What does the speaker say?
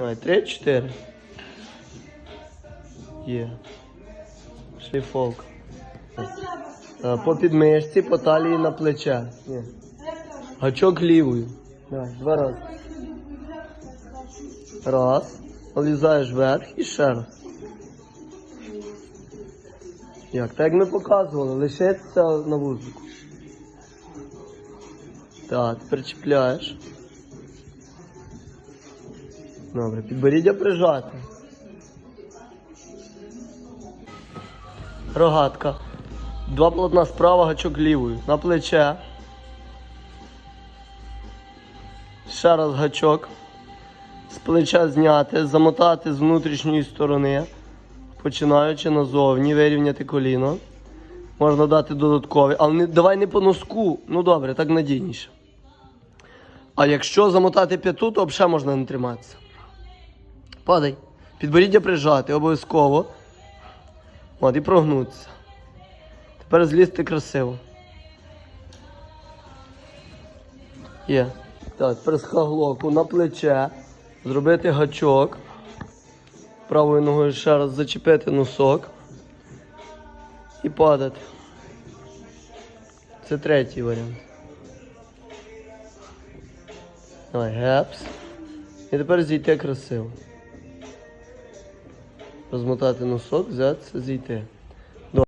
Давай, три, чотири. Є. Шліфовка. А, По підмишці, по талії на плече. Ні. Гачок лівою. Давай, два рази. Раз. Полізаєш вверх і ще раз. Як? Так як ми показували, лишиться на вузику. Так, причіпляєш. Добре, підборіддя прижати. Рогатка. Два полотна справа, гачок лівою. На плече. Ще раз гачок. З плеча зняти, замотати з внутрішньої сторони, починаючи назовні, вирівняти коліно. Можна дати додатковий, але не, давай не по носку. Ну добре, так надійніше. А якщо замотати п'яту, то взагалі можна не триматися. Падай. Підборіддя прижати, обов'язково. От, і прогнутися. Тепер злізти красиво. Є. Так, тепер з хаглоку на плече. Зробити гачок. Правою ногою ще раз зачепити носок. І падати. Це третій варіант. Давай, гепс. І тепер зійти красиво. Розмотати носок, взятися, зійти.